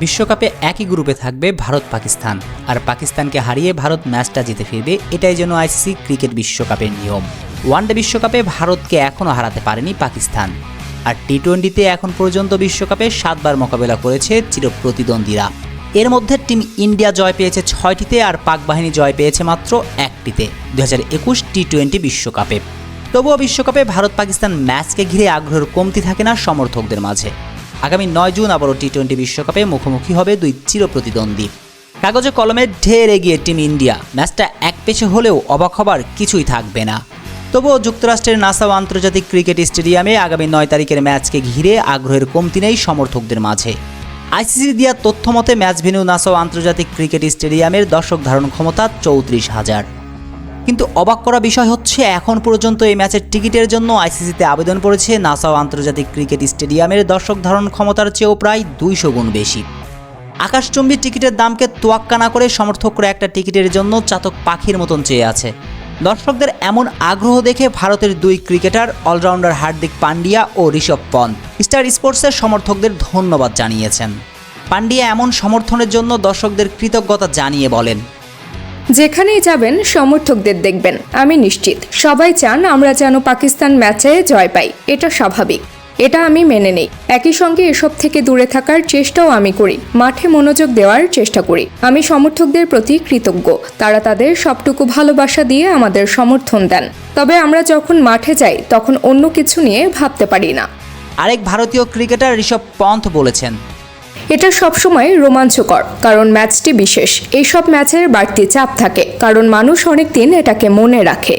বিশ্বকাপে একই গ্রুপে থাকবে ভারত পাকিস্তান। আর পাকিস্তানকে হারিয়ে ভারত ম্যাচটা জিতে ফিরবে এটাই যেন আইসিসি ক্রিকেট বিশ্বকাপের নিয়ম। ওয়ানডে বিশ্বকাপে ভারতকে এখনও হারাতে পারেনি পাকিস্তান। আর টি টোয়েন্টিতে এখন পর্যন্ত বিশ্বকাপে সাতবার মোকাবেলা করেছে চিরপ্রতিদ্বন্দ্বীরা। এর মধ্যে টিম ইন্ডিয়া জয় পেয়েছে ছয়টিতে আর পাক বাহিনী জয় পেয়েছে মাত্র একটিতে। দু হাজার একুশ টি টোয়েন্টি বিশ্বকাপে। তবুও বিশ্বকাপে ভারত পাকিস্তান ম্যাচকে ঘিরে আগ্রহের কমতি থাকে না সমর্থকদের মাঝে। আগামী নয় জুন আবারও টি টোয়েন্টি বিশ্বকাপে মুখোমুখি হবে দুই চিরপ্রতিদ্বন্দ্বী। কাগজে কলমে ঢের এগিয়ে টিম ইন্ডিয়া। ম্যাচটা এক পেছে হলেও অবাক হবার কিছুই থাকবে না। তবুও যুক্তরাষ্ট্রের নাসাও আন্তর্জাতিক ক্রিকেট স্টেডিয়ামে আগামী নয় তারিখের ম্যাচকে ঘিরে আগ্রহের কমতি নেই সমর্থকদের মাঝে। আইসিসি দেওয়া তথ্য মতে ম্যাচ ভেন্যু নাসাও আন্তর্জাতিক ক্রিকেট স্টেডিয়ামের দর্শক ধারণ ক্ষমতা চৌত্রিশ হাজার। কিন্তু অবাক করা বিষয় হচ্ছে, এখন পর্যন্ত এই ম্যাচের টিকিটের জন্য আইসিসিতে আবেদন করেছে নাসাও আন্তর্জাতিক ক্রিকেট স্টেডিয়ামের দর্শক ধারণ ক্ষমতার চেয়েও প্রায় দুইশো গুণ বেশি। আকাশচুম্বী টিকিটের দামকে তোয়াক্কা না করে সমর্থকরা একটা টিকিটের জন্য চাতক পাখির মতন চেয়ে আছে। দর্শকদের এমন আগ্রহ দেখে ভারতের দুই ক্রিকেটার, অলরাউন্ডার হার্দিক পান্ডিয়া ও ঋষভ পন্থ, স্টার স্পোর্টসের সমর্থকদের ধন্যবাদ জানিয়েছেন। পান্ডিয়া এমন সমর্থনের জন্য দর্শকদের কৃতজ্ঞতা জানিয়ে বলেন যেখানেই যাবেন, সমর্থকদের দেখবেন। আমি নিশ্চিত, সবাই চান আমরা যেন পাকিস্তান ম্যাচে জয় পাই। এটা স্বাভাবিক। এটা আমি মেনে নেই। একই সঙ্গে এসব থেকে দূরে থাকার চেষ্টাও আমি করি। মাঠে মনোযোগ দেওয়ার চেষ্টা করি। আমি সমর্থকদের প্রতি কৃতজ্ঞ। তারা তাদের সবটুকু ভালোবাসা দিয়ে আমাদের সমর্থন দেন। তবে আমরা যখন মাঠে যাই, তখন অন্য কিছু নিয়ে ভাবতে পারি না। আরেক ভারতীয় ক্রিকেটার ঋষভ পন্থ বলেছেন এটা সবসময় রোমাঞ্চকর, কারণ ম্যাচটি বিশেষ। এইসব ম্যাচের বাড়তি চাপ থাকে, কারণ মানুষ অনেক দিন এটাকে মনে রাখে।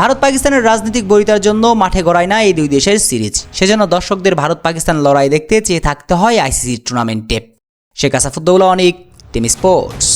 ভারত পাকিস্তানের রাজনৈতিক বরিতার জন্য মাঠে গড়ায় না এই দুই দেশের সিরিজ। সেজন্য দর্শকদের ভারত পাকিস্তান লড়াই দেখতে চেয়ে থাকতে হয় আইসিসি টুর্নামেন্টে। শেখ আসাফুদ্দৌলা অনেক, টিম স্পোর্টস।